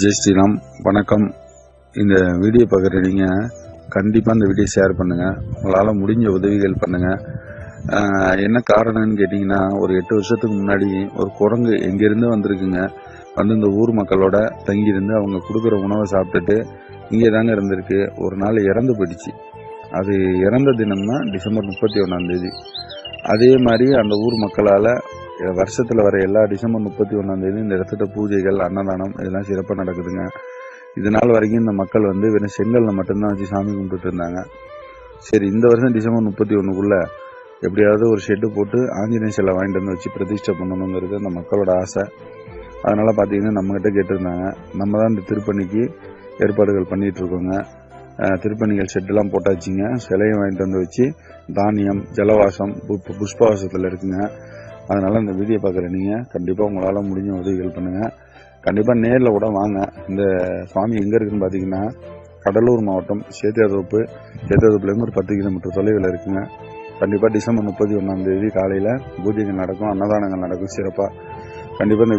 ஜெய் ஸ்ரீராம் வணக்கம். இந்த வீடியோ பார்க்குற நீங்கள் கண்டிப்பாக இந்த வீடியோ ஷேர் பண்ணுங்கள் உங்களால் முடிஞ்ச உதவிகள் பண்ணுங்கள் என்ன காரணம்னு கேட்டிங்கன்னா ஒரு எட்டு வருஷத்துக்கு முன்னாடி ஒரு குரங்கு எங்கேருந்து வந்திருக்குங்க? வந்து இந்த ஊர் மக்களோட தங்கியிருந்து அவங்க கொடுக்குற உணவை சாப்பிட்டுட்டு இங்கே தாங்க இருந்திருக்கு. ஒரு நாள் இறந்து போயிடுச்சு. அது இறந்த தினம் தான் டிசம்பர் முப்பத்தி ஒன்றாந்தேதி அதே மாதிரி அந்த ஊர் மக்களால் வருஷத்தில் வர எல்லா டிசம்பர் முப்பத்தி ஒன்றாந்தேதி இந்த இடத்துல பூஜைகள் அன்னதானம் இதெல்லாம் சிறப்பாக நடக்குதுங்க. இது நாள் வரைக்கும் இந்த மக்கள் வந்து வெறும் செங்கல்ல மட்டும்தான் வச்சு சாமி கும்பிட்டு இருந்தாங்க. சரி இந்த வருஷம் டிசம்பர் முப்பத்தி ஒன்றுக்குள்ளே எப்படியாவது ஒரு ஷெட்டு போட்டு ஆஞ்சநேய சிலை வாங்கிட்டு வந்து வச்சு பிரதிஷ்டை பண்ணணுங்கிறது அந்த மக்களோட ஆசை. அதனால பார்த்தீங்கன்னா நம்மக்கிட்ட கேட்டிருந்தாங்க. நம்ம தான் இந்த திருப்பணிக்கு ஏற்பாடுகள் பண்ணிட்டு இருக்கோங்க. திருப்பணிகள் ஷெட்டெல்லாம் போட்டாச்சுங்க. சிலையும் வாங்கிட்டு வந்து வச்சு தானியம் ஜலவாசம் புஷ்பவாசத்தில் இருக்குங்க. அதனால் இந்த வீடியோ பார்க்குற நீங்கள் கண்டிப்பாக உங்களால் முடிஞ்ச உதவிகள் பண்ணுங்கள் கண்டிப்பாக நேரில் கூட வாங்க. இந்த சுவாமி எங்கே இருக்குன்னு பார்த்தீங்கன்னா கடலூர் மாவட்டம் சேத்தியாதோப்பு. சேத்தியாதோப்புலேருந்து ஒரு பத்து கிலோமீட்டர் தொலைவில் இருக்குங்க. கண்டிப்பாக டிசம்பர் முப்பத்தி ஒன்றாம் தேதி காலையில் பூஜைகள் நடக்கும் அன்னதானங்கள் நடக்கும் சிறப்பாக கண்டிப்பாக இந்த